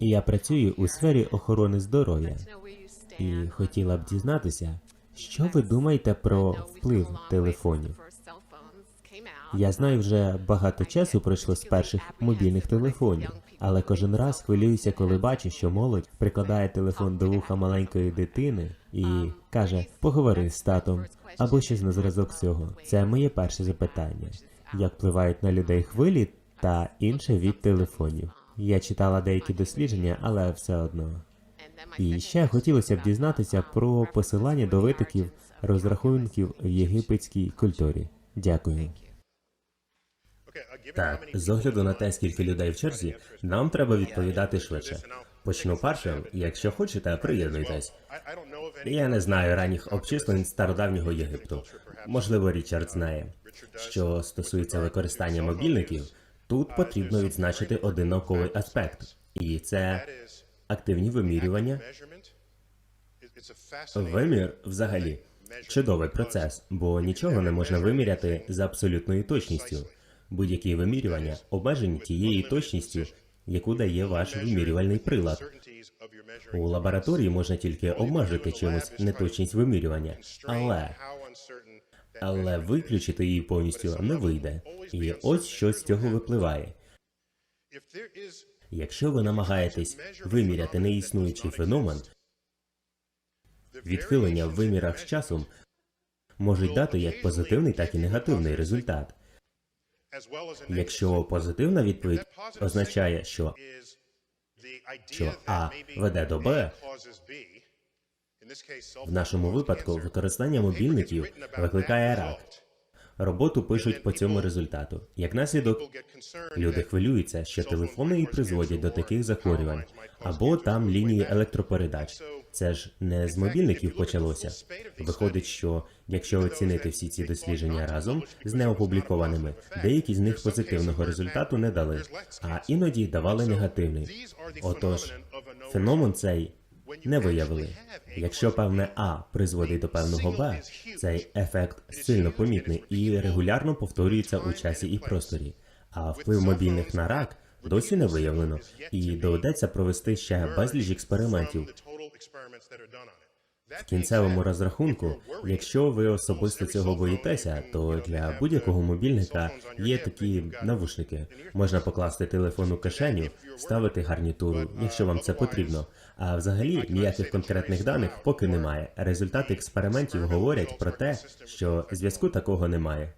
Я працюю у сфері охорони здоров'я і хотіла б дізнатися, що ви думаєте про вплив телефонів. Я знаю, вже багато часу пройшло з перших мобільних телефонів, але кожен раз хвилююся, коли бачу, що молодь прикладає телефон до вуха маленької дитини і каже: поговори з татом або щось на зразок цього. Це моє перше запитання. Як впливають на людей хвилі та інше від телефонів? Я читала деякі дослідження, але все одно. І ще хотілося б дізнатися про посилання до витоків розрахунків в єгипетській культурі. Дякую. Так, з огляду на те, скільки людей в черзі, нам треба відповідати швидше. Почну першим, якщо хочете, приєднуйтесь. Я не знаю ранніх обчислень стародавнього Єгипту. Можливо, Річард знає. Що стосується використання мобільників, тут потрібно відзначити один науковий аспект, і це активні вимірювання. Вимір взагалі чудовий процес, бо нічого не можна виміряти з абсолютною точністю. Будь-які вимірювання обмежені тією точністю, яку дає ваш вимірювальний прилад. У лабораторії можна тільки обмежити чимось неточність вимірювання, але але виключити її повністю не вийде. І ось що з цього випливає. Якщо ви намагаєтесь виміряти неіснуючий феномен, відхилення в вимірах з часом можуть дати як позитивний, так і негативний результат. Якщо позитивна відповідь означає, що що А веде до Б, в нашому випадку використання мобільників викликає рак. Роботу пишуть по цьому результату. Як наслідок, люди хвилюються, що телефони і призводять до таких захворювань, або там лінії електропередач. Це ж не з мобільників почалося. Виходить, що якщо оцінити всі ці дослідження разом з неопублікованими, деякі з них позитивного результату не дали, а іноді давали негативний. Отож, феномен цей не виявили. Якщо певне А призводить до певного Б, цей ефект сильно помітний і регулярно повторюється у часі і просторі. А вплив мобільних на рак досі не виявлено, і доведеться провести ще безліч експериментів. В кінцевому розрахунку, якщо ви особисто цього боїтеся, то для будь-якого мобільника є такі навушники. Можна покласти телефон у кишеню, ставити гарнітуру, якщо вам це потрібно. А взагалі ніяких конкретних даних поки немає. Результати експериментів говорять про те, що зв'язку такого немає.